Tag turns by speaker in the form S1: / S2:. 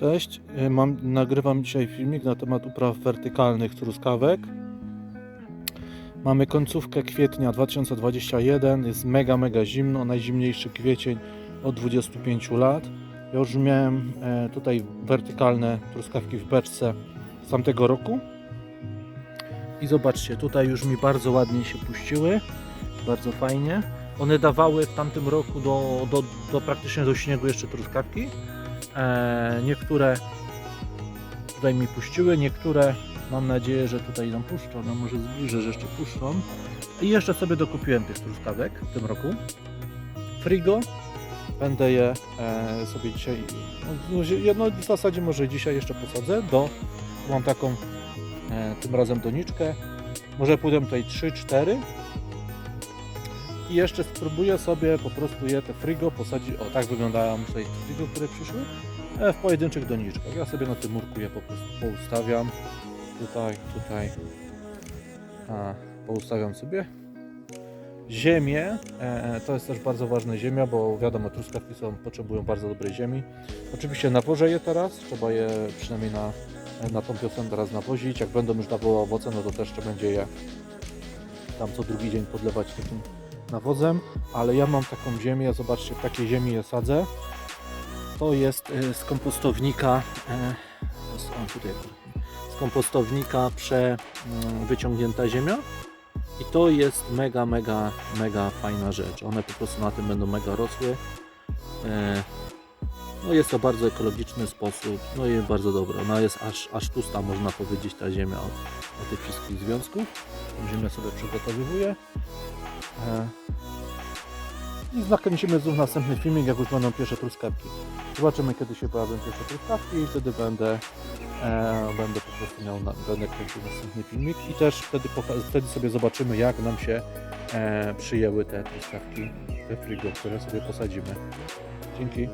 S1: Cześć, y, mam, nagrywam dzisiaj filmik na temat upraw wertykalnych truskawek. Mamy końcówkę kwietnia 2021, jest mega, mega zimno, najzimniejszy kwiecień od 25 lat. Ja już miałem e, tutaj wertykalne truskawki w beczce z tamtego roku. I zobaczcie, tutaj już mi bardzo ładnie się puściły, bardzo fajnie. One dawały w tamtym roku do, do, do praktycznie do śniegu jeszcze truskawki. E, niektóre tutaj mi puściły, niektóre mam nadzieję, że tutaj nam puszczą, no może zbliżę, że jeszcze puszczą. I jeszcze sobie dokupiłem tych truskawek w tym roku. Frigo. Będę je e, sobie dzisiaj, no, w zasadzie może dzisiaj jeszcze posadzę do, mam taką e, tym razem doniczkę. Może pójdę tutaj 3-4 i jeszcze spróbuję sobie po prostu je te frigo posadzić. O, tak wyglądają tutaj frigo, które przyszły. E, w pojedynczych doniczkach. Ja sobie na tym murku je po prostu poustawiam. Tutaj, tutaj. A, poustawiam sobie. Ziemię, e, to jest też bardzo ważna ziemia, bo wiadomo, truskawki są, potrzebują bardzo dobrej ziemi. Oczywiście nawożę je teraz, trzeba je przynajmniej na, na tą piosenkę teraz nawozić. Jak będą już dawały owoce, no to też trzeba będzie je tam co drugi dzień podlewać takim nawozem, ale ja mam taką ziemię, zobaczcie, w takiej ziemi je sadzę. To jest y, z kompostownika, e, on tutaj, z kompostownika prze wyciągnięta ziemia. I to jest mega, mega, mega fajna rzecz. One po prostu na tym będą mega rosły. E, No jest to bardzo ekologiczny sposób, no i bardzo dobra. Ona jest aż, aż tusta, można powiedzieć, ta ziemia od, od tych wszystkich związków. Tą ziemię sobie przygotowywuję. I nakręcimy znów następny filmik, jak już będą pierwsze truskawki. Zobaczymy, kiedy się pojawią pierwsze truskawki i wtedy będę, e, będę po prostu miał, na, będę kręcił następny filmik i też wtedy, wtedy sobie zobaczymy, jak nam się e, przyjęły te truskawki, te frigo, które sobie posadzimy. Dzięki.